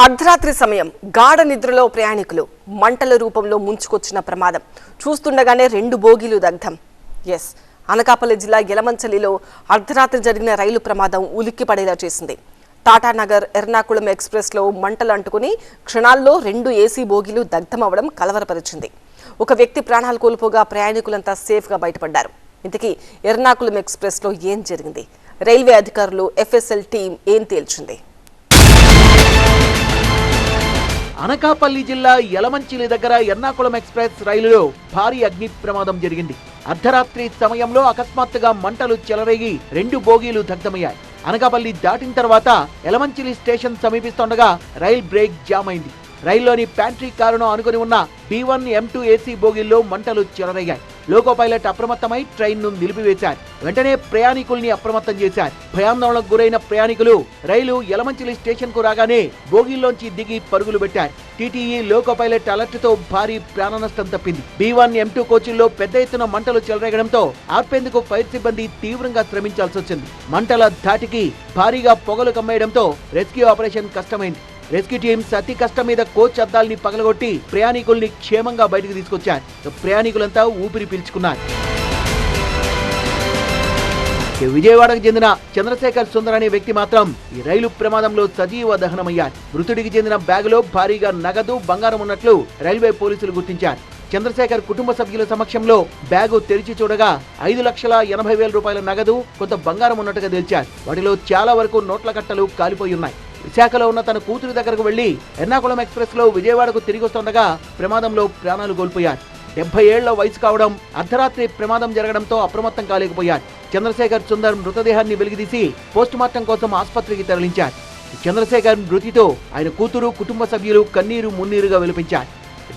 అర్ధరాత్రి సమయం గాఢ నిద్రలో ప్రయాణికులు మంటల రూపంలో ముంచుకొచ్చిన ప్రమాదం. చూస్తుండగానే రెండు బోగీలు దగ్ధం. ఎస్ అనకాపల్లి జిల్లా ఎలమంచలిలో అర్ధరాత్రి జరిగిన రైలు ప్రమాదం ఉలిక్కి పడేలా చేసింది టాటానగర్ ఎర్నాకుళం ఎక్స్ప్రెస్లో మంటలు అంటుకుని క్షణాల్లో రెండు ఏసీ బోగీలు దగ్ధమవడం కలవరపరిచింది. ఒక వ్యక్తి ప్రాణాలు కోల్పోగా ప్రయాణికులంతా సేఫ్గా బయటపడ్డారు. ఇంతకీ ఎర్నాకుళం ఎక్స్ప్రెస్లో ఏం జరిగింది? రైల్వే అధికారులు ఎఫ్ఎస్ఎల్ టీం ఏం తేల్చింది? అనకాపల్లి జిల్లా యలమంచిలి దగ్గర ఎర్నాకుళం ఎక్స్ప్రెస్ రైలులో భారీ అగ్ని ప్రమాదం జరిగింది. అర్ధరాత్రి సమయంలో అకస్మాత్తుగా మంటలు చెలరేగి రెండు బోగీలు దగ్ధమయ్యాయి. అనకాపల్లి దాటిన తర్వాత ఎలమంచిలి స్టేషన్ సమీపిస్తుండగా రైల్ బ్రేక్ జామ్ అయింది రైల్లోని ప్యాంట్రీ కారును అనుకుని ఉన్న B one M two AC బోగీల్లో మంటలు చెలరేగాయి. లోకో పైలట్ అప్రమత్తమై ట్రైన్ను నిలిపివేశారు. వెంటనే ప్రయాణికుల్ని అప్రమత్తం చేశారు. భయాందోళనకు గురైన ప్రయాణికులు రైలు యలమంచిలి స్టేషన్కు రాగానే బోగీల్లోంచి దిగి పరుగులు పెట్టారు. టీటీఈ లోకో పైలట్ అలర్ట్తో భారీ ప్రాణ నష్టం తప్పింది. బి వన్ ఎం టూ కోచుల్లో పెద్ద ఎత్తున మంటలు చెలరేగడంతో ఆర్పేందుకు ఫైర్ సిబ్బంది తీవ్రంగా శ్రమించాల్సి వచ్చింది మంటల ధాటికి భారీగా పొగలు కమ్మేయడంతో రెస్క్యూ ఆపరేషన్ కష్టమైంది. రెస్క్యూ టీమ్స్ అతి కష్టం మీద కోచ్ అద్దాల్ని పగలగొట్టి ప్రయాణికుల్ని క్షేమంగా బయటకు తీసుకొచ్చారు. ప్రయాణికులంతా ఊపిరి పీల్చుకున్నారు. విజయవాడకు చెందిన చంద్రశేఖర్ సుందర్ అనే వ్యక్తి మాత్రం ఈ రైలు ప్రమాదంలో సజీవ దహనమయ్యారు. మృతుడికి చెందిన బ్యాగులో భారీగా నగదు బంగారం ఉన్నట్లు రైల్వే పోలీసులు గుర్తించారు. చంద్రశేఖర్ కుటుంబ సభ్యుల సమక్షంలో బ్యాగు తెరిచి చూడగా ఐదు లక్షల ఎనభై వేల రూపాయల నగదు కొంత బంగారం ఉన్నట్టుగా తెలిచారు. వాటిలో చాలా వరకు నోట్ల కట్టలు కాలిపోయి ఉన్నాయి. విశాఖలో ఉన్న తన కూతురు దగ్గరకు వెళ్ళి ఎర్నాకుళం ఎక్స్ప్రెస్లో విజయవాడకు తిరిగి వస్తుండగా ప్రమాదంలో ప్రాణాలు కోల్పోయారు. డెబ్బై ఏళ్ళ వయసు కావడం అర్ధరాత్రి ప్రమాదం జరగడంతో అప్రమత్తం కాలేకపోయారు. చంద్రశేఖర్ సుందర్ మృతదేహాన్ని వెలిగిదీసి పోస్టుమార్టం కోసం ఆసుపత్రికి తరలించారు. చంద్రశేఖర్ మృతితో ఆయన కూతురు కుటుంబ సభ్యులు కన్నీరు మున్నీరుగా విలిపించారు.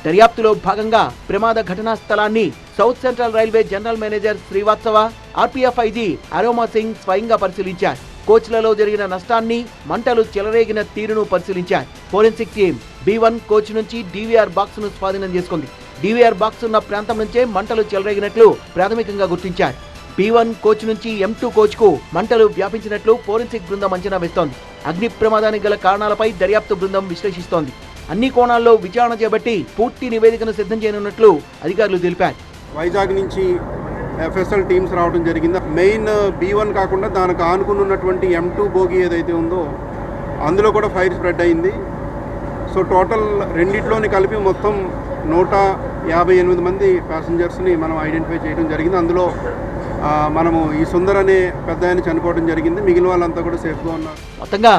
దర్యాప్తులో భాగంగా ప్రమాద ఘటనా స్థలాన్ని south central railway general manager Srivastava RPF IG Aroma Singh స్వయంగా పరిశీలించారు. కోచ్లలో జరిగిన నష్టాన్ని మంటలు చెలరేగిన తీరును పరిశీలించారు. Forensic team B one coach నుంచి డీవీఆర్ బాక్స్ను స్వాధీనం చేసుకుంది. డీవీఆర్ బాక్స్ ఉన్న ప్రాంతం నుంచే మంటలు చెలరేగినట్లు ప్రాథమికంగా గుర్తించారు. బి వన్ కోచ్ నుంచి ఎం టూ కోచ్కు మంటలు వ్యాపించినట్లు ఫోరెన్సిక్ బృందం అంచనా వేస్తోంది. అగ్ని ప్రమాదానికి గల కారణాలపై దర్యాప్తు బృందం విశ్లేషిస్తోంది. అన్ని కోణాల్లో విచారణ చేపట్టి పూర్తి నివేదికను సిద్ధం చేయనున్నట్లు అధికారులు తెలిపారు. వైజాగ్ నుంచి ఎఫ్ఎస్ఎల్ టీమ్స్ రావడం జరిగింది. మెయిన్ బీ వన్ కాకుండా దానికి ఆనుకుని ఉన్నటువంటి ఎం టూ బోగి ఏదైతే ఉందో అందులో కూడా ఫైర్ స్ప్రెడ్ అయింది. సో టోటల్ రెండిట్లోని కలిపి మొత్తం నూట యాభై ఎనిమిది మంది ప్యాసింజర్స్ని మనం ఐడెంటిఫై చేయడం జరిగింది. అందులో మనము ఈ సుందర్ అనే పెద్ద ఆయన చనిపోవడం జరిగింది. మిగిలిన వాళ్ళంతా కూడా సేఫ్గా ఉన్నారు. మొత్తంగా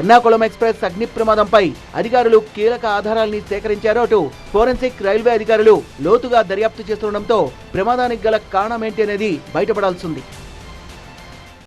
ఎర్నాకుళం ఎక్స్ప్రెస్ అగ్ని ప్రమాదంపై అధికారులు కీలక ఆధారాల్ని సేకరించారు. అటు ఫోరెన్సిక్ రైల్వే అధికారులు లోతుగా దర్యాప్తు చేస్తుండటంతో ప్రమాదానికి గల కారణమేంటి అనేది బయటపడాల్సింది